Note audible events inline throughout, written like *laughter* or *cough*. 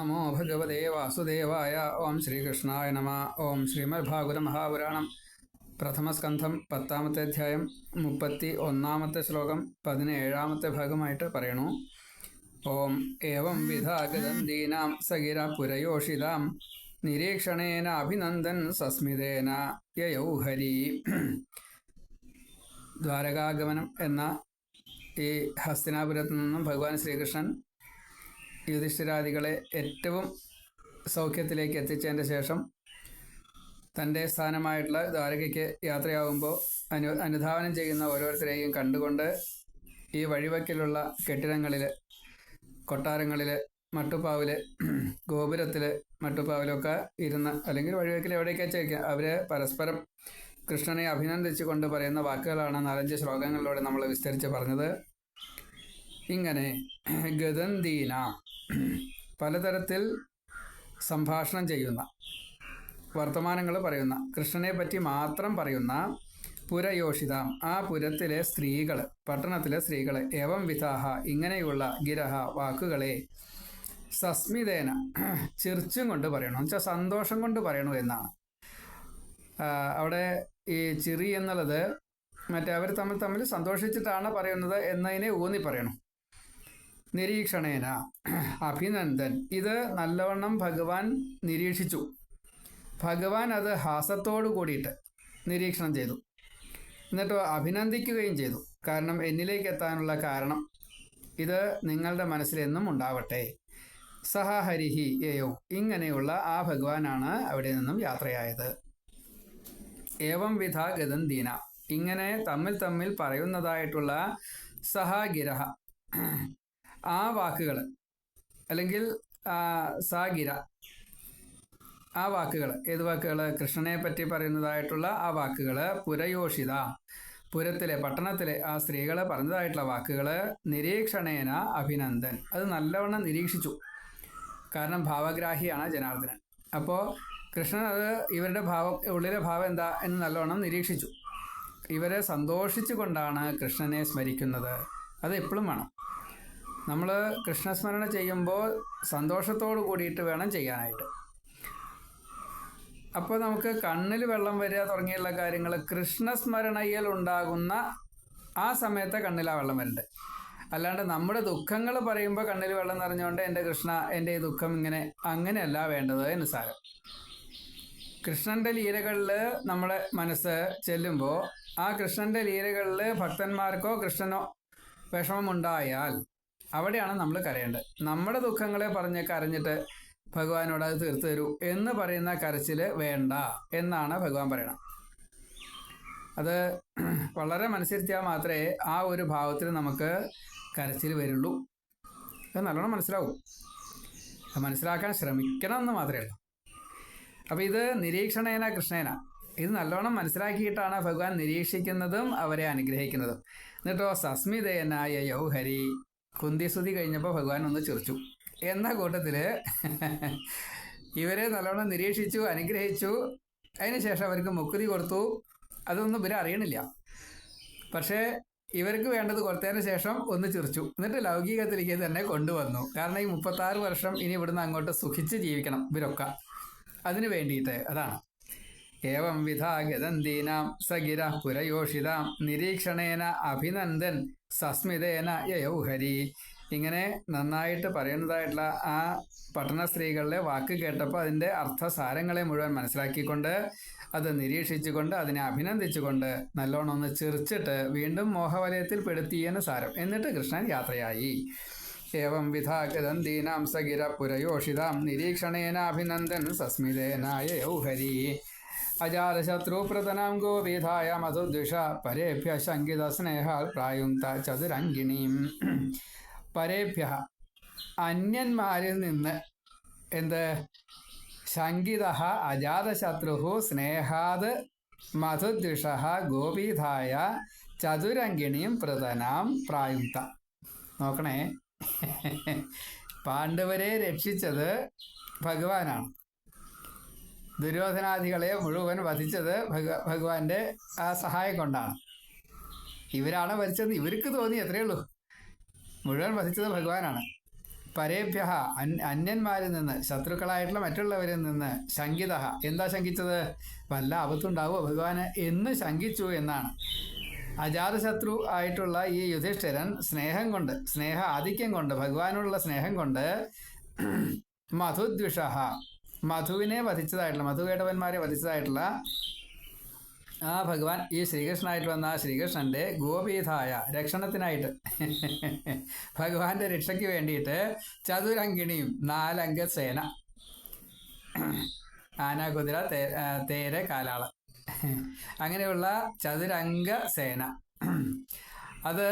നമോ ഭഗവതേ വാസുദേവായ ഓം ശ്രീകൃഷ്ണായ നമ ഓം ശ്രീമദ് ഭാഗവത മഹാപുരാണം പ്രഥമസ്കന്ധം പത്താമത്തെ അധ്യായം മുപ്പത്തി ഒന്നാമത്തെ ശ്ലോകം പതിനേഴാമത്തെ ഭാഗമായിട്ട് പറയണു. ഓം ഏവം വിധാഗതന്തീനാം സഗിര പുരയോഷിതാം നിരീക്ഷണേന അഭിനന്ദൻ സസ്മിതേന യയൗ ഹരി ദ്വാരകാഗമനം എന്ന ഈ ഹസ്തിനാപുരത്തു നിന്നും ഭഗവാൻ ശ്രീകൃഷ്ണൻ യുധിഷ്ഠിരാദികളെ ഏറ്റവും സൗഖ്യത്തിലേക്ക് എത്തിച്ചതിന്റെ ശേഷം തന്റെ സ്ഥാനമായിട്ടുള്ള ദ്വാരകയ്ക്ക് യാത്രയാകുമ്പോൾ അനു അനുധാവനം ചെയ്യുന്ന ഓരോരുത്തരെയും കണ്ടുകൊണ്ട് ഈ വഴിവക്കിലുള്ള കെട്ടിടങ്ങളിൽ കൊട്ടാരങ്ങളിൽ മട്ടുപ്പാവിൽ ഗോപുരത്തിൽ മട്ടുപ്പാവിലൊക്കെ ഇരുന്ന് അല്ലെങ്കിൽ വഴിവക്കിൽ എവിടെയൊക്കെ ചോദിക്കുക അവർ പരസ്പരം കൃഷ്ണനെ അഭിനന്ദിച്ചുകൊണ്ട് പറയുന്ന വാക്കുകളാണ് നാലഞ്ച് ശ്ലോകങ്ങളിലൂടെ നമ്മൾ വിസ്തരിച്ച് പറഞ്ഞത്. ഇങ്ങനെ ഗതന്തീന പലതരത്തിൽ സംഭാഷണം ചെയ്യുന്ന വർത്തമാനങ്ങൾ പറയുന്ന കൃഷ്ണനെ പറ്റി മാത്രം പറയുന്ന പുരയോഷിതാം. ആ പുരത്തിലെ സ്ത്രീകൾ പട്ടണത്തിലെ സ്ത്രീകൾ ഏവം വിധാഹ ഇങ്ങനെയുള്ള ഗിരഹ വാക്കുകളെ സസ്മിതേന ചിർച്ചും കൊണ്ട് പറയണം. എന്നുവെച്ചാൽ സന്തോഷം കൊണ്ട് പറയണു എന്നാണ്. അവിടെ ഈ ചിറി എന്നുള്ളത് മറ്റേ അവർ തമ്മിൽ തമ്മിൽ സന്തോഷിച്ചിട്ടാണ് പറയുന്നത് എന്നതിനെ ഊന്നി പറയണം. നിരീക്ഷണേന. അഭിനന്ദൻ. ഇത് നല്ലവണ്ണം ഭഗവാൻ നിരീക്ഷിച്ചു. ഭഗവാൻ അത് ഹാസത്തോടു കൂടിയിട്ട് നിരീക്ഷണം ചെയ്തു. എന്നിട്ട് അഭിനന്ദിക്കുകയും ചെയ്തു. കാരണം എന്നിലേക്ക് എത്താനുള്ള കാരണം ഇത് നിങ്ങളുടെ മനസ്സിലെന്നും ഉണ്ടാവട്ടെ. സഹഹരിഹി യയോ ഇങ്ങനെയുള്ള ആ ഭഗവാനാണ് അവിടെ നിന്നും യാത്രയായത്. ഏവം വിധ ഗതന്തീന ഇങ്ങനെ തമ്മിൽ തമ്മിൽ പറയുന്നതായിട്ടുള്ള സഹഗിരഹ. ആ വാക്കുകൾ അല്ലെങ്കിൽ സാഗിര ആ വാക്കുകൾ ഏത് വാക്കുകൾ? കൃഷ്ണനെ പറ്റി പറയുന്നതായിട്ടുള്ള ആ വാക്കുകൾ പുരയോഷിത പുരത്തിലെ പട്ടണത്തിലെ ആ സ്ത്രീകൾ പറഞ്ഞതായിട്ടുള്ള വാക്കുകൾ നിരീക്ഷണേന അഭിനന്ദൻ. അത് നല്ലവണ്ണം നിരീക്ഷിച്ചു. കാരണം ഭാവഗ്രാഹിയാണ് ജനാർദ്ദനൻ. അപ്പോൾ കൃഷ്ണൻ അത് ഇവരുടെ ഭാവം ഉള്ളിലെ ഭാവം എന്താ എന്ന് നല്ലവണ്ണം നിരീക്ഷിച്ചു. ഇവരെ സന്തോഷിച്ചുകൊണ്ടാണ് കൃഷ്ണനെ സ്മരിക്കുന്നത്. അത് എപ്പോഴും വേണം. നമ്മൾ കൃഷ്ണസ്മരണ ചെയ്യുമ്പോൾ സന്തോഷത്തോട് കൂടിയിട്ട് വേണം ചെയ്യാനായിട്ട്. അപ്പോൾ നമുക്ക് കണ്ണിൽ വെള്ളം വരിക തുടങ്ങിയുള്ള കാര്യങ്ങൾ കൃഷ്ണസ്മരണയിൽ ഉണ്ടാകുന്ന ആ സമയത്തെ കണ്ണിലാ വെള്ളം വരുന്നുണ്ട് അല്ലാണ്ട് നമ്മുടെ ദുഃഖങ്ങൾ പറയുമ്പോൾ കണ്ണിൽ വെള്ളം നിറഞ്ഞുകൊണ്ട് എന്റെ കൃഷ്ണ എന്റെ ഈ ദുഃഖം ഇങ്ങനെ അങ്ങനെയല്ല വേണ്ടത് എന്ന് സാരം. കൃഷ്ണന്റെ ലീലകളിൽ നമ്മുടെ മനസ്സ് ചെല്ലുമ്പോൾ ആ കൃഷ്ണന്റെ ലീലകളിൽ ഭക്തന്മാർക്കോ കൃഷ്ണനോ വിഷമമുണ്ടായാൽ അവിടെയാണ് നമ്മൾ കരയേണ്ടത്. നമ്മുടെ ദുഃഖങ്ങളെ പറഞ്ഞ് കരഞ്ഞിട്ട് ഭഗവാനോട് അത് തീർത്തു തരൂ എന്ന് പറയുന്ന കരച്ചിൽ വേണ്ട എന്നാണ് ഭഗവാൻ പറയണം അത് വളരെ മനസ്സിരുത്തിയാൽ മാത്രമേ ആ ഒരു ഭാവത്തിൽ നമുക്ക് കരച്ചിൽ വരുള്ളൂ. അത് നല്ലോണം മനസ്സിലാവും. മനസ്സിലാക്കാൻ ശ്രമിക്കണം എന്ന് മാത്രമേ ഉള്ളൂ. അപ്പോൾ ഇത് നിരീക്ഷണേന കൃഷ്ണേന. ഇത് നല്ലോണം മനസ്സിലാക്കിയിട്ടാണ് ഭഗവാൻ നിരീക്ഷിക്കുന്നതും അവരെ അനുഗ്രഹിക്കുന്നതും. എന്നിട്ടോ സസ്മിതേനായ യൗഹരി കുന്തിസ്തുതി കഴിഞ്ഞപ്പോൾ ഭഗവാൻ ഒന്ന് ചിരിച്ചു എന്ന കൂട്ടത്തിൽ ഇവരെ നല്ലോണം നിരീക്ഷിച്ചു അനുഗ്രഹിച്ചു. അതിനുശേഷം അവർക്ക് മുക്കുതി കൊടുത്തു. അതൊന്നും ഇവരെ അറിയണില്ല. പക്ഷേ ഇവർക്ക് വേണ്ടത് കൊടുത്തതിന് ശേഷം ഒന്ന് ചിറിച്ചു. എന്നിട്ട് ലൗകികത്തിലേക്ക് തന്നെ കൊണ്ടുവന്നു. കാരണം ഈ മുപ്പത്താറ് വർഷം ഇനി ഇവിടുന്ന് അങ്ങോട്ട് സുഖിച്ച് ജീവിക്കണം ഇവരൊക്കെ. അതിന് വേണ്ടിയിട്ട് അതാണ്. ഏവം വിധാഗതന്തീനാം സഗിര പുരയോഷിതാം നിരീക്ഷണേന അഭിനന്ദൻ സസ്മിതേന യൗഹരി. ഇങ്ങനെ നന്നായിട്ട് പറയുന്നതായിട്ടുള്ള ആ പട്ടണ സ്ത്രീകളുടെ വാക്ക് കേട്ടപ്പോൾ അതിന്റെ അർത്ഥസാരങ്ങളെ മുഴുവൻ മനസ്സിലാക്കിക്കൊണ്ട് അത് നിരീക്ഷിച്ചുകൊണ്ട് അതിനെ അഭിനന്ദിച്ചുകൊണ്ട് നല്ലോണം ഒന്ന് ചിറിച്ചിട്ട് വീണ്ടും മോഹവലയത്തിൽ പെടുത്തിയെന്ന് സാരം. എന്നിട്ട് കൃഷ്ണൻ യാത്രയായി. ഏവം വിധാ ഗതന്തീനാം സഗിര പുരയോഷിതാം നിരീക്ഷണേനാഭിനന്ദൻ സസ്മിതേനായ യൗഹരി. അജാതശത്രുപ്രതനാം ഗോവിധായ മധുദ്വിഷ പരേഭ്യ ശങ്കിത സ്നേഹാൽ പ്രായുക്ത ചതുരങ്കിണീം പരേഭ്യ അന്യന്മാരിൽ നിന്ന് എന്ത്? ശങ്കിത അജാതശത്രു സ്നേഹാത് മധുദ്വിഷ ഗോപീധായ ചതുരങ്കിണിയും പ്രതനാം പ്രായുക്ത നോക്കണേ. പാണ്ഡവരെ രക്ഷിച്ചത് ഭഗവാനാണ്. ദുര്യോധനാദികളെ മുഴുവൻ വധിച്ചത് ഭഗ ഭഗവാന്റെ ആ സഹായം കൊണ്ടാണ്. ഇവരാണ് വധിച്ചത്. ഇവർക്ക് തോന്നി അത്രയേ ഉള്ളൂ. മുഴുവൻ വധിച്ചത് ഭഗവാനാണ്. പരേഭ്യ അന്യന്മാരിൽ നിന്ന് ശത്രുക്കളായിട്ടുള്ള മറ്റുള്ളവരിൽ നിന്ന് ശങ്കിത എന്താ ശങ്കിച്ചത്? വല്ല ആപത്തുണ്ടാവുമോ ഭഗവാന്? എന്ന് ശങ്കിച്ചു എന്നാണ്. അജാതശത്രു ആയിട്ടുള്ള ഈ യുധിഷ്ഠിരൻ സ്നേഹം കൊണ്ട് സ്നേഹ ആധിക്യം കൊണ്ട് ഭഗവാനുള്ള സ്നേഹം കൊണ്ട് മധുദ്വിഷ മധുവിനെ വധിച്ചതായിട്ടുള്ള മധുവേടവന്മാരെ വധിച്ചതായിട്ടുള്ള ആ ഭഗവാൻ ഈ ശ്രീകൃഷ്ണനായിട്ട് വന്ന ശ്രീകൃഷ്ണന്റെ ഗോപീതായ രക്ഷണത്തിനായിട്ട് *laughs* ഭഗവാന്റെ രക്ഷയ്ക്ക് വേണ്ടിയിട്ട് ചതുരങ്കിണിയും നാലംഗ സേന *clears throat* ആന കുതിര തേ- തേര് കാലാള *laughs* അങ്ങനെയുള്ള ചതുരംഗ സേന *clears throat* അത്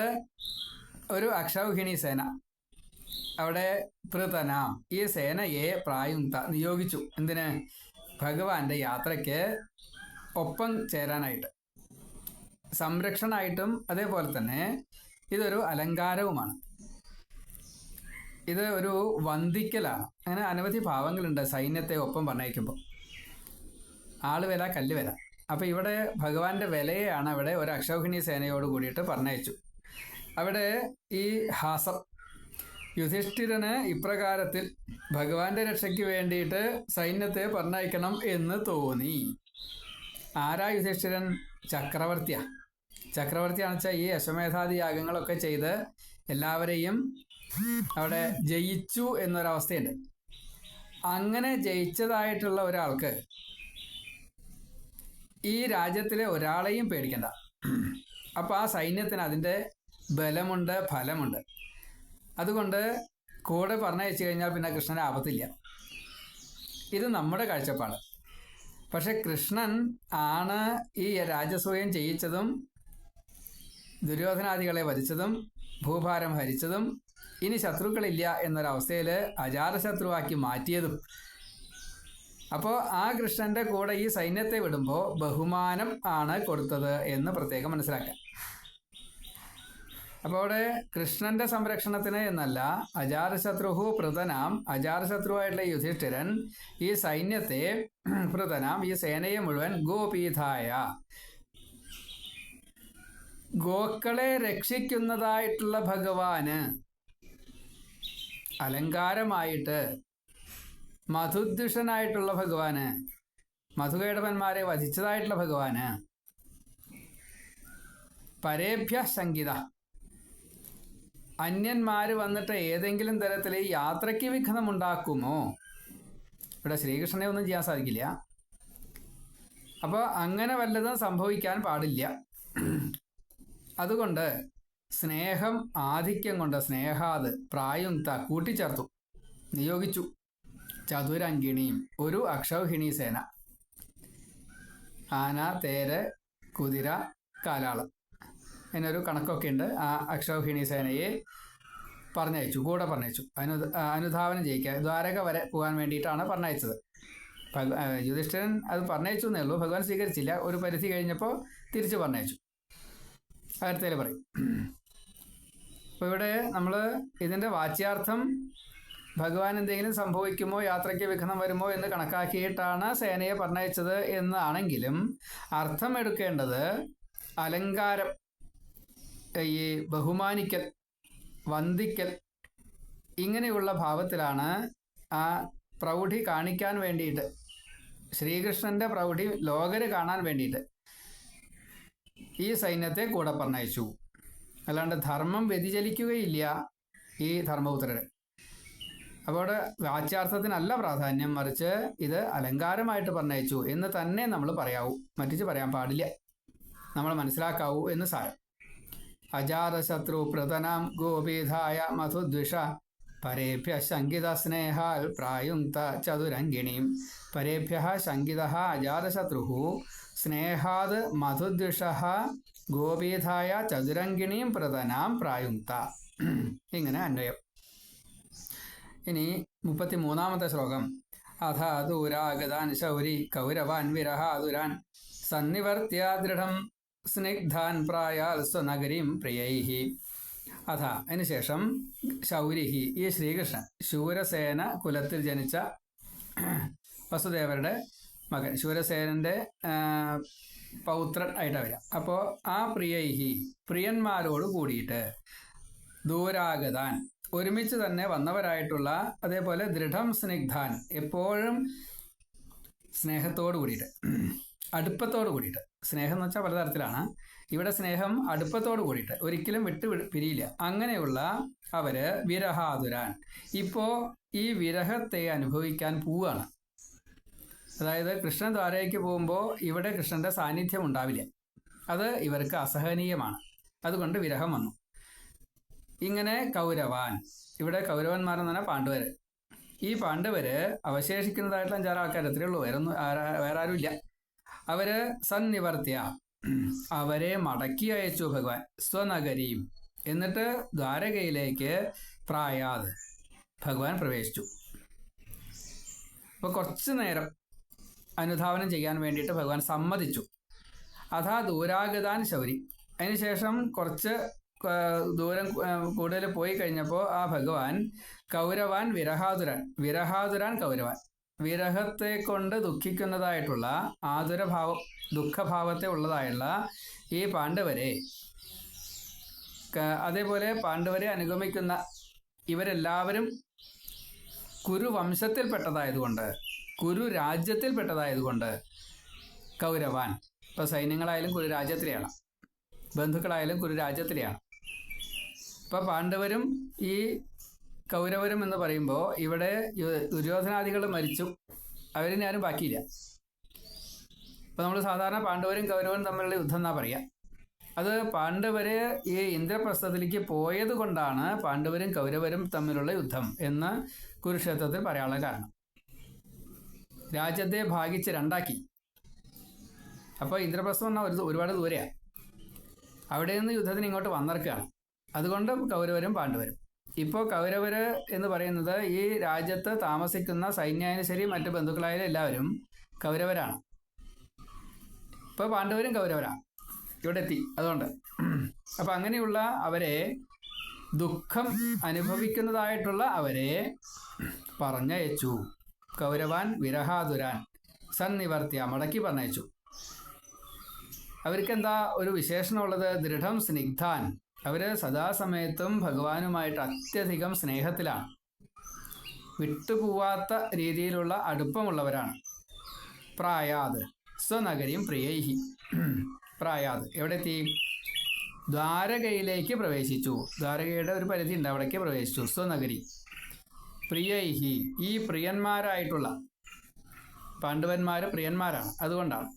ഒരു അക്ഷൗഹിണി സേന. അവിടെ പൃതനാം ഈ സേനയെ പ്രായുക്ത നിയോഗിച്ചു. എന്തിന്? ഭഗവാന്റെ യാത്രയ്ക്ക് ഒപ്പം ചേരാനായിട്ട്. സംരക്ഷണമായിട്ടും അതേപോലെ തന്നെ ഇതൊരു അലങ്കാരവുമാണ്. ഇത് ഒരു വന്ദിക്കലാണ്. അങ്ങനെ അനവധി ഭാവങ്ങളുണ്ട് സൈന്യത്തെ ഒപ്പം പറഞ്ഞയക്കുമ്പോൾ ആൾ വില കല്ല് വില അപ്പം ഇവിടെ ഭഗവാന്റെ വിലയെയാണ് അവിടെ ഒരു അക്ഷൗഹിണി സേനയോട് കൂടിയിട്ട് പറഞ്ഞയച്ചു അവിടെ ഈ ഹാസം യുധിഷ്ഠിരന് ഇപ്രകാരത്തിൽ ഭഗവാന്റെ രക്ഷയ്ക്ക് വേണ്ടിയിട്ട് സൈന്യത്തെ പറഞ്ഞയക്കണം എന്ന് തോന്നി. ആരാ യുധിഷ്ഠിരൻ? ചക്രവർത്തിയാ. ചക്രവർത്തിയാണെന്ന് വെച്ചാൽ ഈ അശ്വമേധാദി യാഗങ്ങളൊക്കെ ചെയ്ത് എല്ലാവരെയും അവിടെ ജയിച്ചു എന്നൊരവസ്ഥയുണ്ട്. അങ്ങനെ ജയിച്ചതായിട്ടുള്ള ഒരാൾക്ക് ഈ രാജ്യത്തിലെ ഒരാളെയും പേടിക്കണ്ട. അപ്പൊ ആ സൈന്യത്തിന് അതിന്റെ ബലമുണ്ട് ഫലമുണ്ട്. അതുകൊണ്ട് കൂടെ പറഞ്ഞയച്ചു കഴിഞ്ഞാൽ പിന്നെ കൃഷ്ണന് ആപത്തില്ല. ഇത് നമ്മുടെ കാഴ്ചപ്പാട്. പക്ഷെ കൃഷ്ണൻ ആണ് ഈ രാജസൂയം ചെയ്യിച്ചതും ദുര്യോധനാദികളെ വധിച്ചതും ഭൂഭാരം ഹരിച്ചതും ഇനി ശത്രുക്കളില്ല എന്നൊരവസ്ഥയിൽ അജാതശത്രുവാക്കി മാറ്റിയതും. അപ്പോൾ ആ കൃഷ്ണന്റെ കൂടെ ഈ സൈന്യത്തെ വിടുമ്പോൾ ബഹുമാനം ആണ് കൊടുത്തത് എന്ന് പ്രത്യേകം മനസ്സിലാക്കാം. അപ്പോൾ അവിടെ കൃഷ്ണന്റെ സംരക്ഷണത്തിന് എന്നല്ല അജാതശത്രുഹു പ്രതനാം അജാതശത്രുവായിട്ടുള്ള യുധിഷ്ഠിരൻ ഈ സൈന്യത്തെ *clears throat* പ്രതനാം ഈ സേനയെ മുഴുവൻ ഗോപീതായ ഗോക്കളെ രക്ഷിക്കുന്നതായിട്ടുള്ള ഭഗവാന് അലങ്കാരമായിട്ട് മധുദ്വിഷനായിട്ടുള്ള ഭഗവാന് മധുകേടവന്മാരെ വധിച്ചതായിട്ടുള്ള ഭഗവാന് പരേഭ്യ സംഗീത അന്യന്മാര് വന്നിട്ട് ഏതെങ്കിലും തരത്തിൽ യാത്രയ്ക്ക് യാത്രയ്ക്ക് വിഘ്നമുണ്ടാക്കുമോ? ഇവിടെ ശ്രീകൃഷ്ണനെ ഒന്നും ചെയ്യാൻ സാധിക്കില്ല. അപ്പോൾ അങ്ങനെ വല്ലതും സംഭവിക്കാൻ പാടില്ല. അതുകൊണ്ട് സ്നേഹം ആധിക്യം കൊണ്ട് സ്നേഹാത് പ്രായുക്ത കൂട്ടിച്ചേർത്തു. നിയോഗിച്ചു. ചതുരങ്കിണിയും ഒരു അക്ഷൗഹിണി സേന. ആന തേര് കുതിര കാലാളം. എന്നൊരു കണക്കൊക്കെ ഉണ്ട്. ആ അക്ഷൗഹിണി സേനയെ പറഞ്ഞയച്ചു കൂടെ പറഞ്ഞയച്ചു. അനു അനുധാവനം ചെയ്യിക്കുക ദ്വാരക വരെ പോകാൻ വേണ്ടിയിട്ടാണ് പറഞ്ഞയച്ചത്. യുധിഷ്ഠിരൻ അത് പറഞ്ഞയച്ചു എന്നേ ഉള്ളൂ. ഭഗവാൻ സ്വീകരിച്ചില്ല. ഒരു പരിധി കഴിഞ്ഞപ്പോൾ തിരിച്ചു പറഞ്ഞയച്ചു. അടുത്തേൽ പറയും. അപ്പോൾ ഇവിടെ നമ്മൾ ഇതിന്റെ വാച്യാർത്ഥം ഭഗവാൻ എന്തെങ്കിലും സംഭവിക്കുമോ യാത്രയ്ക്ക് വിഘ്നം വരുമോ എന്ന് കണക്കാക്കിയിട്ടാണ് സേനയെ പറഞ്ഞയച്ചത് എന്നാണെങ്കിലും അർത്ഥമെടുക്കേണ്ടത് അലങ്കാരം ഈ ബഹുമാനിക്കൽ വന്ദിക്കൽ ഇങ്ങനെയുള്ള ഭാവത്തിലാണ് ആ പ്രൗഢി കാണിക്കാൻ വേണ്ടിയിട്ട് ശ്രീകൃഷ്ണന്റെ പ്രൗഢി ലോകര് കാണാൻ വേണ്ടിയിട്ട് ഈ സൈന്യത്തെ കൂടെ പറഞ്ഞയച്ചു. അല്ലാണ്ട് ധർമ്മം വ്യതിചലിക്കുകയില്ല ഈ ധർമ്മപുത്രർ അപ്പോൾ വാച്യാർത്ഥത്തിനല്ല പ്രാധാന്യം മറിച്ച് ഇത് അലങ്കാരമായിട്ട് പറഞ്ഞയച്ചു എന്ന് തന്നെ നമ്മൾ പറയാവൂ. മറ്റിച്ച് പറയാൻ പാടില്ല. നമ്മൾ മനസ്സിലാക്കാവൂ എന്ന് സാരം. അജാതശത്രു പ്രതനാം ഗോപീധായ മധുദ്വിഷ. പരേഭ്യ ശങ്കിത സ്നേഹാൽ പ്രായുക്ത ചതുരങ്കിണീം പരേഭ്യ ശങ്കിത അജാതശത്രു സ്നേഹാത് മധുദ്വിഷ ഗോപീധായ ചതുരങ്കിണീം പ്രതനാം പ്രായുക്ത ഇങ്ങനെ അന്വയം. ഇനി മുപ്പത്തി മൂന്നാമത്തെ ശ്ലോകം. അഥ ദൂരാഗതാൻ ശൗരി കൗരവാൻ വിരഹാതുരാൻ. സന്നിവർത്തിയ ദൃഢം സ്നിഗ്ധാൻ പ്രായാൽ സ്വനഗരീം പ്രിയൈഹി. അഥ അതിനുശേഷം ശൗരിഹി ഈ ശ്രീകൃഷ്ണൻ ശൂരസേന കുലത്തിൽ ജനിച്ച വസുദേവരുടെ മകൻ. ശൂരസേനന്റെ പൗത്രൻ ആയിട്ടാണ് വരിക അപ്പോൾ ആ പ്രിയൈഹി പ്രിയന്മാരോട് കൂടിയിട്ട് ദൂരാഗതാൻ ഒരുമിച്ച് തന്നെ വന്നവരായിട്ടുള്ള അതേപോലെ ദൃഢം സ്നിഗ്ധാൻ എപ്പോഴും സ്നേഹത്തോട് കൂടിയിട്ട്. അടുപ്പത്തോട് കൂടിയിട്ട്. സ്നേഹം എന്ന് വെച്ചാൽ പലതരത്തിലാണ്. ഇവിടെ സ്നേഹം അടുപ്പത്തോട് കൂടിയിട്ട്. ഒരിക്കലും വിട്ടു പിരിയില്ല. അങ്ങനെയുള്ള അവർ വിരഹാതുരാൻ. ഇപ്പോ ഈ വിരഹത്തെ അനുഭവിക്കാൻ പോവുകയാണ്. അതായത് കൃഷ്ണൻ ദ്വാരയ്ക്ക് പോകുമ്പോൾ ഇവിടെ കൃഷ്ണന്റെ സാന്നിധ്യം ഉണ്ടാവില്ല. അത് ഇവർക്ക് അസഹനീയമാണ്. അതുകൊണ്ട് വിരഹം വന്നു. ഇങ്ങനെ കൗരവാൻ ഇവിടെ കൗരവന്മാരെന്ന് പറഞ്ഞാൽ പാണ്ഡവർ ഈ പാണ്ഡവര് അവശേഷിക്കുന്നതായിട്ടുള്ള അഞ്ചാറ് ആൾക്കാർ എത്രയുള്ളൂ ഉള്ളൂ വേറെ ഒന്നും വേറെ ആരും ഇല്ല അവർ സന്നിവർത്തിയ. അവരെ മടക്കി അയച്ചു ഭഗവാൻ. സ്വനഗരിയും. എന്നിട്ട് ദ്വാരകയിലേക്ക് പ്രായാത് ഭഗവാൻ പ്രവേശിച്ചു. അപ്പോൾ കുറച്ചു നേരം അനുധാവനം ചെയ്യാൻ വേണ്ടിയിട്ട് ഭഗവാൻ സമ്മതിച്ചു. അഥാ ദൂരാഗതാൻ ശൗരി. അതിനുശേഷം കുറച്ച് ദൂരം കൂടുതൽ പോയി കഴിഞ്ഞപ്പോൾ ആ ഭഗവാൻ കൗരവാൻ വിരഹാതുരാൻ വിരഹാതുരാൻ കൗരവാൻ. വിരഹത്തെ കൊണ്ട് ദുഃഖിക്കുന്നതായിട്ടുള്ള ആതുരഭാവ ദുഃഖഭാവത്തെ ഉള്ളതായുള്ള ഈ പാണ്ഡവരെ അതേപോലെ പാണ്ഡവരെ അനുഗമിക്കുന്ന ഇവരെല്ലാവരും കുരു വംശത്തിൽപ്പെട്ടതായതുകൊണ്ട് കുരു രാജ്യത്തിൽപ്പെട്ടതായതുകൊണ്ട് കൗരവാൻ. ഇപ്പം സൈന്യങ്ങളായാലും കുരു രാജ്യത്തിലെയാണ് ബന്ധുക്കളായാലും കുരു രാജ്യത്തിലെയാണ് ഇപ്പം പാണ്ഡവരും ഈ കൗരവരും എന്ന് പറയുമ്പോൾ ഇവിടെ ദുര്യോധനാദികൾ മരിച്ചു. അവരിനി ആരും ബാക്കിയില്ല. അപ്പൊ നമ്മൾ സാധാരണ പാണ്ഡവരും കൗരവരും തമ്മിലുള്ള യുദ്ധം എന്നാ പറയാ. അത് പാണ്ഡവര് ഈ ഇന്ദ്രപ്രസ്ഥത്തിലേക്ക് പോയത് കൊണ്ടാണ് പാണ്ഡവരും കൗരവരും തമ്മിലുള്ള യുദ്ധം എന്ന് കുരുക്ഷേത്രത്തിൽ പറയാനുള്ള കാരണം. രാജ്യത്തെ ഭാഗിച്ച് രണ്ടാക്കി. അപ്പോൾ ഇന്ദ്രപ്രസ്ഥം പറഞ്ഞാൽ ഒരു ഒരുപാട് ദൂരെയാണ് അവിടെ നിന്ന് യുദ്ധത്തിന് ഇങ്ങോട്ട് വന്നിറക്കുകയാണ്. അതുകൊണ്ട് കൗരവരും പാണ്ഡവരും. ഇപ്പോൾ കൗരവര് എന്ന് പറയുന്നത് ഈ രാജ്യത്ത് താമസിക്കുന്ന സൈന്യായാലും ശരി മറ്റു ബന്ധുക്കളായാലും എല്ലാവരും കൗരവരാണ്. ഇപ്പോൾ പാണ്ഡവരും കൗരവരാണ്. ഇവിടെ എത്തി അതുകൊണ്ട്. അപ്പം അങ്ങനെയുള്ള അവരെ ദുഃഖം അനുഭവിക്കുന്നതായിട്ടുള്ള അവരെ പറഞ്ഞയച്ചു. കൗരവാൻ വിരഹാതുരാൻ സന്നിവർത്തിയ മടക്കി പറഞ്ഞയച്ചു. അവർക്കെന്താ ഒരു വിശേഷണമുള്ളത്? ദൃഢം സ്നിഗ്ധാൻ. അവർ സദാസമയത്തും ഭഗവാനുമായിട്ട് അത്യധികം സ്നേഹത്തിലാണ്. വിട്ടുപോവാത്ത രീതിയിലുള്ള അടുപ്പമുള്ളവരാണ്. പ്രായാത്. സ്വനഗരിയും പ്രിയൈഹി. പ്രായാത്. എവിടെ എത്തി ദ്വാരകയിലേക്ക് പ്രവേശിച്ചു. ദ്വാരകയുടെ ഒരു പരിധി ഉണ്ട് അവിടേക്ക് പ്രവേശിച്ചു. സ്വനഗരി. പ്രിയൈഹി. ഈ പ്രിയന്മാരായിട്ടുള്ള പാണ്ഡവന്മാർ പ്രിയന്മാരാണ്. അതുകൊണ്ടാണ്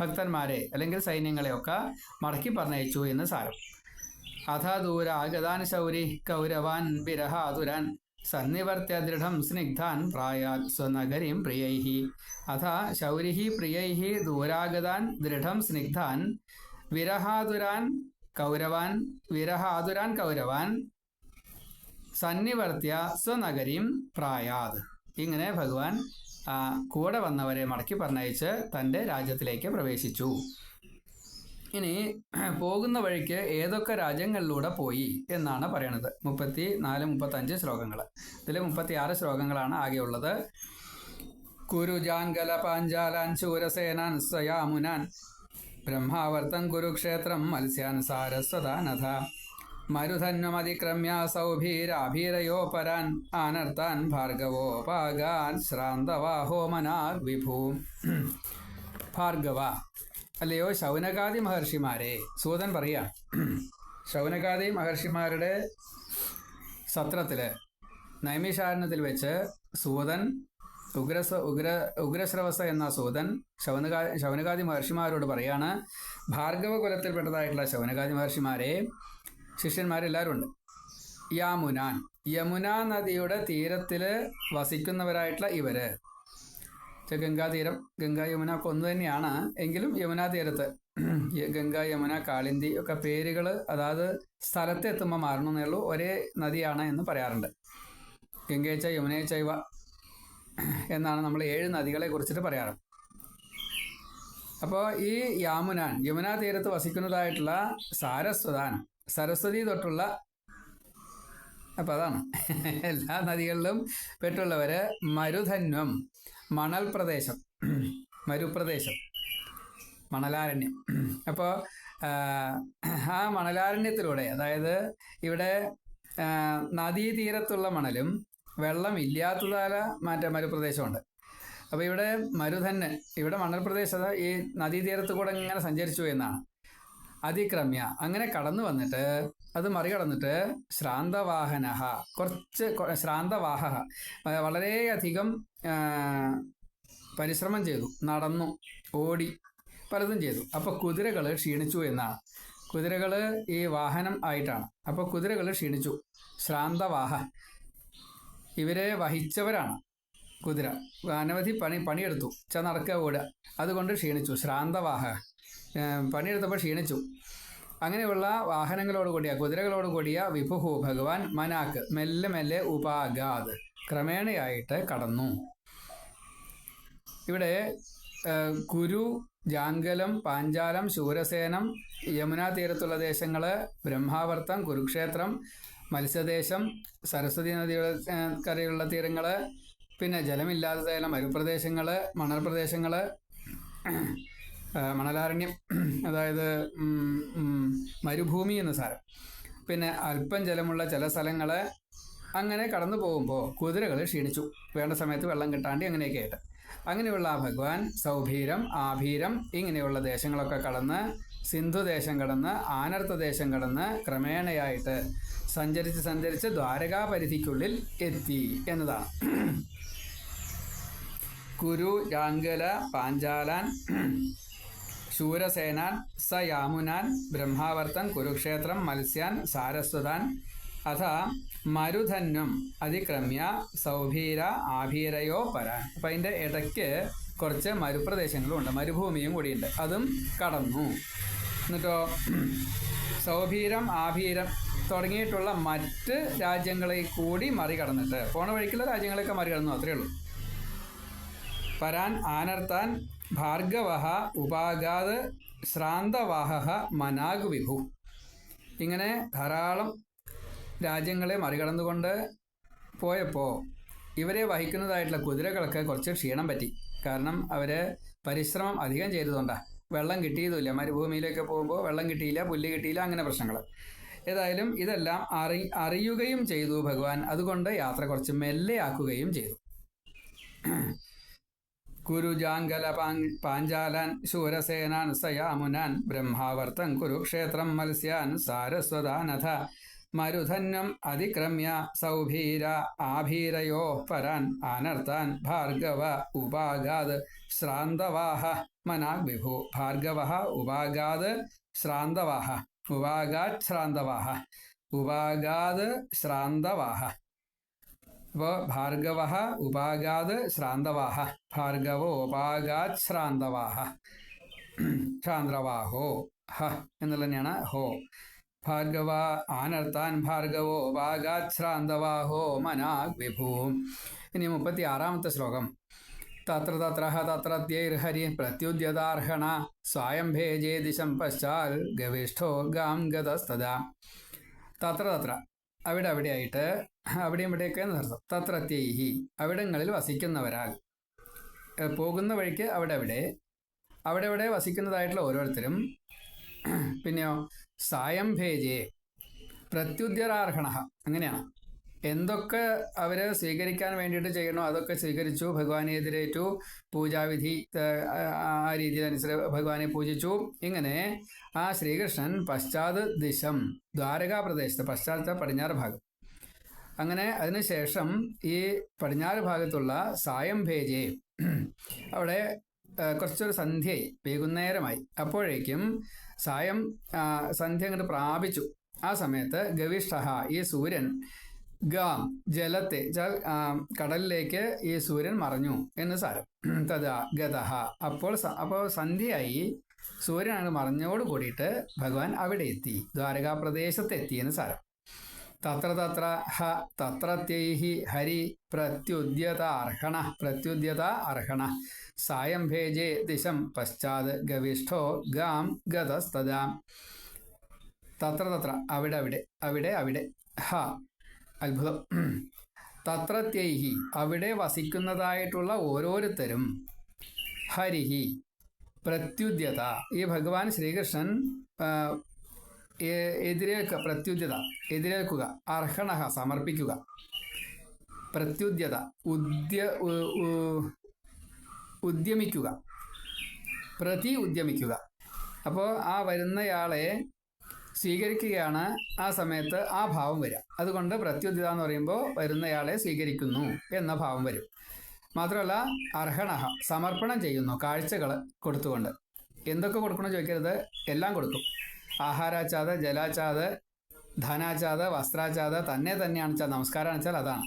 ഭക്തന്മാരെ അല്ലെങ്കിൽ സൈന്യങ്ങളെയൊക്കെ മടക്കി പറഞ്ഞയച്ചു എന്ന് സാരം. അഥ ദൂരാഗതാൻ ശൗരി കൗരവാൻ വിരഹാതുരാൻ. സന്നിവർത്തിയ ദൃഢം സ്നിഗ്ധാൻ പ്രായാൽ സ്വനഗരീം പ്രിയൈ അഥ ശൗരി പ്രിയൈ ദൂരാഗതാൻ ദൃഢം സ്നിഗ്ധാൻ വിരഹാതുരാൻ കൗരവാൻ വിരഹാതുരാൻ കൗരവാൻ സന്നിവർത്തിയ സ്വനഗരീം പ്രായാത്. ഇങ്ങനെ ഭഗവാൻ കൂടെ വന്നവരെ മടക്കി പറഞ്ഞയച്ച് തന്റെ രാജ്യത്തിലേക്ക് പ്രവേശിച്ചു. ഇനി പോകുന്ന വഴിക്ക് ഏതൊക്കെ രാജ്യങ്ങളിലൂടെ പോയി എന്നാണ് പറയണത്. മുപ്പത്തി നാല് മുപ്പത്തഞ്ച് ശ്ലോകങ്ങൾ ഇതിൽ മുപ്പത്തി ആറ് ശ്ലോകങ്ങളാണ് ആകെയുള്ളത് കുരുജാൻകല പാഞ്ചാലാൻ ശൂരസേനാൻ സയാമുനാൻ ബ്രഹ്മാവർത്തം കുരുക്ഷേത്രം മത്സ്യാൻ സാരസ്വതാനഥ മരുധന്വമതിക്രമ്യ സൗഭീരാഭീരയോപരാൻ ആനർത്താൻ ഭാർഗവോപാകാൻ ശ്രാന്തവാഹോമനാർ വിഭൂ ഭാർഗവ. അല്ലയോ ശൗനകാദി മഹർഷിമാരെ. സൂതൻ പറയാ ശൗനകാദി മഹർഷിമാരുടെ സത്രത്തിൽ നൈമിശാരണത്തിൽ വെച്ച് സൂതൻ ഉഗ്രസ ഉഗ്ര ഉഗ്രശ്രവസ എന്ന സൂതൻ ശൗനകാ ശൗനകാദി മഹർഷിമാരോട് പറയാണ് ഭാർഗവ കുലത്തിൽപ്പെട്ടതായിട്ടുള്ള ശൗനകാദി മഹർഷിമാരെ ശിഷ്യന്മാരെല്ലാവരും ഉണ്ട് യാമുനാൻ. യമുന നദിയുടെ തീരത്തിൽ വസിക്കുന്നവരായിട്ടുള്ള ഇവർ. ചെ- ഗംഗാ യമുന ഒക്കെ ഒന്ന് തന്നെയാണ്. എങ്കിലും യമുനാ തീരത്ത് ഗംഗാ യമുന കാളിന്തി ഒക്കെ പേരുകൾ അതായത് സ്ഥലത്ത് എത്തുമ്പോൾ മാറണമെന്നേ ഉള്ളൂ. ഒരേ നദിയാണ് എന്ന് പറയാറുണ്ട്. ഗംഗേച്ച യമുനേ ചൈവ എന്നാണ് നമ്മൾ ഏഴ് നദികളെ കുറിച്ചിട്ട് പറയാറ്. അപ്പോൾ ഈ യാമുനാൻ യമുനാ തീരത്ത് വസിക്കുന്നതായിട്ടുള്ള സാരസ്വതാൻ സരസ്വതി തൊട്ടുള്ള അപ്പം അതാണ്. എല്ലാ നദികളിലും പെട്ടുള്ളവർ മരുധന്വം. മണൽ പ്രദേശം മരുപ്രദേശം. മണലാരണ്യം. അപ്പോൾ ആ മണലാരണ്യത്തിലൂടെ അതായത് ഇവിടെ നദീതീരത്തുള്ള മണലും വെള്ളം ഇല്ലാത്തതായ മറ്റേ മരുപ്രദേശമുണ്ട്. അപ്പോൾ ഇവിടെ മരുധന് ഇവിടെ മണൽ പ്രദേശം ഈ നദീതീരത്ത് കൂടെ ഇങ്ങനെ സഞ്ചരിച്ചു എന്നാണ്. അതിക്രമ്യ അങ്ങനെ കടന്നു വന്നിട്ട് അത് മറികടന്നിട്ട് ശ്രാന്തവാഹന കുറച്ച് ശ്രാന്തവാഹ വളരെയധികം പരിശ്രമം ചെയ്തു. നടന്നു ഓടി പലതും ചെയ്തു. അപ്പോൾ കുതിരകൾ ക്ഷീണിച്ചു എന്നാണ്. കുതിരകൾ ഈ വാഹനം ആയിട്ടാണ്. അപ്പോൾ കുതിരകൾ ക്ഷീണിച്ചു. ശ്രാന്തവാഹ. ഇവരെ വഹിച്ചവരാണ് കുതിര. അനവധി പണി പണിയെടുത്തു. ച നടക്കുക ഓടുക. അതുകൊണ്ട് ക്ഷീണിച്ചു. ശ്രാന്തവാഹ. പണിയെടുത്തപ്പോൾ ക്ഷീണിച്ചു. അങ്ങനെയുള്ള വാഹനങ്ങളോട് കൂടിയ കുതിരകളോട് കൂടിയ വിഭുഹു ഭഗവാൻ മനാക്ക് മെല്ലെ മെല്ലെ ഉപാഗാത് ക്രമേണയായിട്ട് കടന്നു. ഇവിടെ കുരു ജാങ്കലം പാഞ്ചാലം ശൂരസേനം യമുനാ തീരത്തുള്ള ദേശങ്ങൾ ബ്രഹ്മാവർത്തം കുരുക്ഷേത്രം മത്സ്യദേശം സരസ്വതി നദിയുടെ കരയുള്ള തീരങ്ങൾ പിന്നെ ജലമില്ലാത്ത തേല മരുപ്രദേശങ്ങൾ മണൽ പ്രദേശങ്ങൾ മണലാരണ്യം *clears throat* അതായത് മരുഭൂമി എന്ന് സാരം. പിന്നെ അല്പം ജലമുള്ള ചില സ്ഥലങ്ങൾ അങ്ങനെ കടന്നു പോകുമ്പോൾ കുതിരകൾ ക്ഷീണിച്ചു. വേണ്ട സമയത്ത് വെള്ളം കിട്ടാണ്ട് അങ്ങനെയൊക്കെ ആയിട്ട്. അങ്ങനെയുള്ള ആ ഭഗവാൻ സൗഭീരം ആഭീരം ഇങ്ങനെയുള്ള ദേശങ്ങളൊക്കെ കടന്ന് സിന്ധു ദേശം കടന്ന് ആനർത്ത ദേശം കടന്ന് ക്രമേണയായിട്ട് സഞ്ചരിച്ച് സഞ്ചരിച്ച് ദ്വാരകാ പരിധിക്കുള്ളിൽ എത്തി എന്നതാണ്. *clears throat* കുരു ജാങ്കല പാഞ്ചാലാൻ ശൂരസേനാൻ സ യാമുനാൻ ബ്രഹ്മാവർത്തൻ കുരുക്ഷേത്രം മത്സ്യാൻ സാരസ്വതാൻ അഥ മരുധന്വം അതിക്രമ്യ സൗഭീര ആഭീരയോ പരാൻ അപ്പം അതിന്റെ ഇടയ്ക്ക് കുറച്ച് മരുപ്രദേശങ്ങളും ഉണ്ട് മരുഭൂമിയും കൂടിയുണ്ട് അതും കടന്നു. എന്നിട്ടോ സൗഭീരം ആഭീരം തുടങ്ങിയിട്ടുള്ള മറ്റ് രാജ്യങ്ങളെ കൂടി മറികടന്നിട്ട് പോണ വഴിക്കുള്ള രാജ്യങ്ങളെയൊക്കെ മറികടന്നു അത്രയേ ഉള്ളൂ. പരാൻ ആനർത്താൻ ഭാർഗവ ഉപാഗാത് ശ്രാന്തവാഹ മനാഗ് വിഭു. ഇങ്ങനെ ധാരാളം രാജ്യങ്ങളെ മറികടന്നുകൊണ്ട് പോയപ്പോൾ ഇവരെ വഹിക്കുന്നതായിട്ടുള്ള കുതിരകൾക്ക് കുറച്ച് ക്ഷീണം പറ്റി. കാരണം അവർ പരിശ്രമം അധികം ചെയ്തതുകൊണ്ടാണ് വെള്ളം കിട്ടിയതുമില്ല. മരുഭൂമിയിലേക്ക് പോകുമ്പോൾ വെള്ളം കിട്ടിയില്ല പുല്ല് കിട്ടിയില്ല അങ്ങനെ പ്രശ്നങ്ങൾ ഏതായാലും ഇതെല്ലാം അറി അറിയുകയും ചെയ്തു ഭഗവാൻ. അതുകൊണ്ട് യാത്ര കുറച്ച് മെല്ലെയാക്കുകയും ചെയ്തു. കുരുജാങ്കല പാഞ്ചാലാൻ ശൂരസേനാൻ സയാമുനാൻ ബ്രഹ്മാവർത്തൻ കുരുക്ഷേത്രം മത്സ്യാൻ സാരസ്വതാനഥ മരുധന്യം അതിക്രമ്യ സൗഭീര ആഭീരയോ പരാൻ ആനർത്താൻ ഭാർഗവ ഉപാഗാത് ശ്രാന്തവാഹ മനാഗ് വിഭു ഭാർഗവ ഉപാഗാത് ശ്രാന്തവാഹ ഉപാഗാത് ശ്രാന്തവാഹ ഉപാഗാത് ശ്രാന്തവാഹ. അപ്പോൾ ഭാർഗവ ഉപാഗാത് ശ്രാന്തവാഹ ഭാർഗവോ ഉപാഗാത് ശ്രാന്തവാഹ ശ്രാന്തവാഹോ ഹ എന്നുള്ള തന്നെയാണ് ഹോ. ഭാർഗവ ആനർത്താൻ ഭാർഗവോ ഉപാഗാത് ശ്രാന്തവാഹോ മനാഗ് വിഭൂം. ഇനി മുപ്പത്തി ആറാമത്തെ ശ്ലോകം. തത്ര തത്ര തത്രത്യൈർഹരി പ്രത്യുദ്യതാർഹണ സ്വായം ഭേജേ ദിശം പശ്ചാൽ ഗവിഷ്ഠോ ഗാം ഗതസ്തദാ. തത്ര തത്ര. അവിടെ അവിടെയായിട്ട് അവിടെയും ഇവിടെയൊക്കെ നിർത്തും തത്രത്യൈഹി അവിടങ്ങളിൽ വസിക്കുന്നവരാൽ. പോകുന്ന വഴിക്ക് അവിടെ അവിടെ അവിടെ അവിടെ വസിക്കുന്നതായിട്ടുള്ള ഓരോരുത്തരും പിന്നെയോ സായം ഭേജേ പ്രത്യുദ്യരാർഹണ അങ്ങനെയാണ്. എന്തൊക്കെ അവർ സ്വീകരിക്കാൻ വേണ്ടിയിട്ട് ചെയ്യണോ അതൊക്കെ സ്വീകരിച്ചു ഭഗവാനെ എതിരേറ്റു പൂജാവിധി ആ രീതിയിൽ അനുസരിച്ച് ഭഗവാനെ പൂജിച്ചു. ഇങ്ങനെ ആ ശ്രീകൃഷ്ണൻ പശ്ചാത് ദിശം ദ്വാരകാ പ്രദേശത്ത് പശ്ചാത്ത പടിഞ്ഞാറ് ഭാഗം. അങ്ങനെ അതിനുശേഷം ഈ പടിഞ്ഞാറ് ഭാഗത്തുള്ള സായം ഭേജെ അവിടെ കുറച്ചൊരു സന്ധ്യയായി വൈകുന്നേരമായി. അപ്പോഴേക്കും സായം സന്ധ്യ അങ്ങോട്ട് പ്രാപിച്ചു. ആ സമയത്ത് ഗവിഷ്ഠ ഈ സൂര്യൻ ഗാം ജലത്തെ കടലിലേക്ക് ഈ സൂര്യൻ മറഞ്ഞു എന്ന് സാരം. തഥാ ഗതഹ. അപ്പോൾ അപ്പോൾ സന്ധ്യയായി അങ്ങ് മറഞ്ഞോട് കൂടിയിട്ട് ഭഗവാൻ അവിടെ എത്തി. ദ്വാരകാ പ്രദേശത്ത് എന്ന് സാരം. തത്ര തത്ര ഹ തത്രത്യൈഹി ഹരി പ്രത്യുദ്യത അർഹണ പ്രത്യുദ്യത അർഹണ. സായം ഭേജേ ദിശം പശ്ചാത് ഗവിഷ്ഠോ ഗാം ഗതസ്തദാം. തത്ര തത്ര അവിടെ അവിടെ അവിടെ അവിടെ ഹ അത്ഭുതം. തത്രത്യൈഹി അവിടെ വസിക്കുന്നതായിട്ടുള്ള ഓരോരുത്തരും ഹരിഹി പ്രത്യുദ്യത. ഈ ഭഗവാൻ ശ്രീകൃഷ്ണൻ എതിരേൽക്കുക പ്രത്യുദ്യത എതിരേൽക്കുക അർഹണഹ സമർപ്പിക്കുക. പ്രത്യുദ്യത ഉദ്യ ഉദ്യമിക്കുക. പ്രതി ഉദ്യമിക്കുക. അപ്പോൾ ആ വരുന്നയാളെ സ്വീകരിക്കുകയാണ് ആ സമയത്ത് ആ ഭാവം വരിക. അതുകൊണ്ട് പ്രത്യുദ്ധിത എന്ന് പറയുമ്പോൾ വരുന്നയാളെ സ്വീകരിക്കുന്നു എന്ന ഭാവം വരും. മാത്രമല്ല അർഹണഹ സമർപ്പണം ചെയ്യുന്നു കാഴ്ചകൾ കൊടുത്തുകൊണ്ട്. എന്തൊക്കെ കൊടുക്കണം ചോദിക്കരുത്? എല്ലാം കൊടുക്കും ആഹാരാച്ചാത് ജലാച്ചാത് ധനാച്ചാത് വസ്ത്രാച്ചാത് തന്നെ തന്നെയാണ് വെച്ചാൽ നമസ്കാരം വെച്ചാൽ അതാണ്.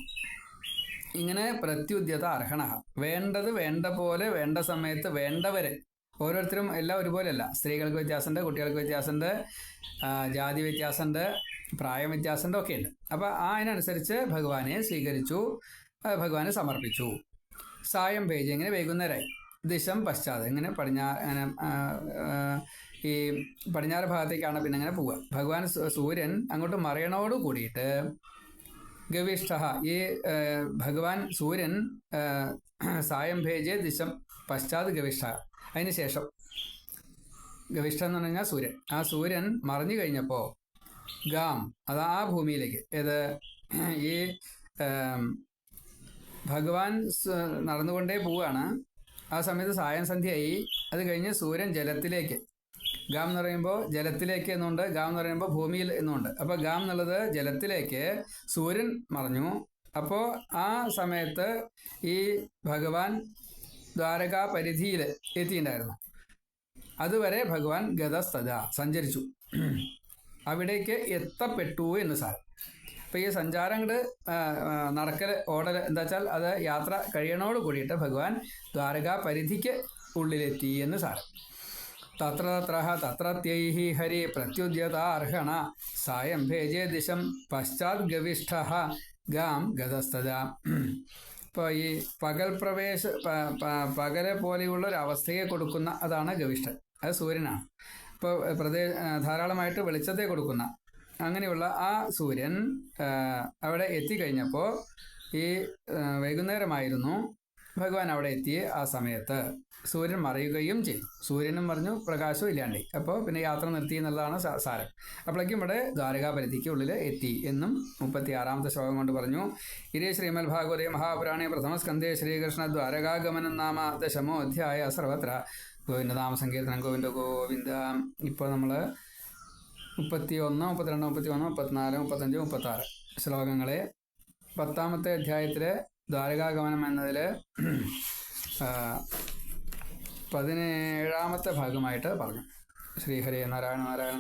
ഇങ്ങനെ പ്രത്യുദ്യത അർഹണ വേണ്ടത് വേണ്ട പോലെ വേണ്ട സമയത്ത് വേണ്ടവരെ ഓരോരുത്തരും എല്ലാം ഒരുപോലെയല്ല. സ്ത്രീകൾക്ക് വ്യത്യാസമുണ്ട് കുട്ടികൾക്ക് വ്യത്യാസമുണ്ട് ജാതി വ്യത്യാസമുണ്ട് പ്രായം വ്യത്യാസമുണ്ട് ഒക്കെ ഉണ്ട് അപ്പോൾ അതിനനുസരിച്ച് ഭഗവാനെ സ്വീകരിച്ചു ഭഗവാനെ സമർപ്പിച്ചു. സായം പേജ് ഇങ്ങനെ വൈകുന്നേരമായി ദിശം പശ്ചാത്തലം ഇങ്ങനെ ആ, ഈ പടിഞ്ഞാറ് ഭാഗത്തേക്കാണ് പിന്നെ അങ്ങനെ പോവുക. ഭഗവാൻ സൂര്യൻ അങ്ങോട്ട് മറയണോട് കൂടിയിട്ട് ഗവിഷ്ഠ ഈ ഭഗവാൻ സൂര്യൻ സായം ഭേജെ ദിശം പശ്ചാത് ഗവിഷ്ഠ അതിന് ശേഷം ഗവിഷ്ഠ എന്ന് പറഞ്ഞു കഴിഞ്ഞാൽ സൂര്യൻ. ആ സൂര്യൻ മറഞ്ഞു കഴിഞ്ഞപ്പോൾ ഗാം അത് ആ ഭൂമിയിലേക്ക് ഏത്? ഈ ഭഗവാൻ നടന്നുകൊണ്ടേ പോവുകയാണ്. ആ സമയത്ത് സായം സന്ധ്യയായി. അത് കഴിഞ്ഞ് സൂര്യൻ ജലത്തിലേക്ക് ഗാം എന്ന് പറയുമ്പോൾ ജലത്തിലേക്ക് എന്നുണ്ട് ഗാം എന്ന് പറയുമ്പോൾ ഭൂമിയിൽ എന്നുണ്ട്. അപ്പോൾ ഗാം എന്നുള്ളത് ജലത്തിലേക്ക് സൂര്യൻ മറഞ്ഞു. അപ്പോൾ ആ സമയത്ത് ഈ ഭഗവാൻ ദ്വാരകാ പരിധിയിൽ എത്തിയിട്ടുണ്ടായിരുന്നു. അതുവരെ ഭഗവാൻ ഗതസ്ഥത സഞ്ചരിച്ചു. അവിടേക്ക് എത്തപ്പെട്ടു എന്ന് സാരം അപ്പോൾ ഈ സഞ്ചാരം അങ്ങോട്ട് നടക്കൽ ഓടൽ എന്താ വെച്ചാൽ അത് യാത്ര കഴിയണോട് കൂടിയിട്ട് ഭഗവാൻ ദ്വാരകാ പരിധിക്ക് ഉള്ളിലെത്തി എന്ന് സാരം തത്ര തത്ര തത്രത്യൈ ഹരി പ്രത്യുദ്യതാർഹണ സായം ഭേജേ ദിശം പശ്ചാത് ഗവിഷ്ഠ ഗാം ഗതസ്ഥത ഈ പകൽ പ്രവേശ പകലെ പോലെയുള്ള ഒരു അവസ്ഥയെ കൊടുക്കുന്ന അതാണ് ഗവിഷ്ഠൻ. അത് സൂര്യനാണ്. ഇപ്പോൾ പ്രദേ ധാരാളമായിട്ട് വെളിച്ചത്തെ കൊടുക്കുന്ന അങ്ങനെയുള്ള ആ സൂര്യൻ അവിടെ എത്തിക്കഴിഞ്ഞപ്പോൾ ഈ വൈകുന്നേരമായിരുന്നു. ഭഗവാൻ അവിടെ എത്തിയ ആ സമയത്ത് സൂര്യൻ മറയുകയും ചെയ്തു. സൂര്യനും മറിഞ്ഞു പ്രകാശവും ഇല്ലാണ്ടായി. അപ്പോൾ പിന്നെ യാത്ര നിർത്തി എന്നുള്ളതാണ് സാരം. അപ്പോഴേക്കും ഇവിടെ ദ്വാരകാപരിധിക്ക് ഉള്ളിൽ എത്തി എന്നും മുപ്പത്തി ആറാമത്തെ ശ്ലോകം കൊണ്ട് പറഞ്ഞു ഇരേ ശ്രീമൽ ഭാഗവതേ മഹാപുരാണേ പ്രഥമസ്കന്ധേ ശ്രീകൃഷ്ണ ദ്വാരകാഗമനം നാമ ദശമോ അധ്യായ സർവത്ര. ഗോവിന്ദനാമ സങ്കീർത്തനം ഗോവിന്ദ ഗോവിന്ദ. ഇപ്പോൾ നമ്മൾ മുപ്പത്തി ഒന്ന് മുപ്പത്തിരണ്ട് മുപ്പത്തി ഒന്ന് മുപ്പത്തിനാല് മുപ്പത്തഞ്ച് മുപ്പത്താറ് ശ്ലോകങ്ങളെ പത്താമത്തെ അധ്യായത്തിലെ ദ്വാരകാഗമനം എന്നതിൽ പതിനേഴാമത്തെ ഭാഗമായിട്ട് പറഞ്ഞു. ശ്രീഹരി നാരായണ നാരായണ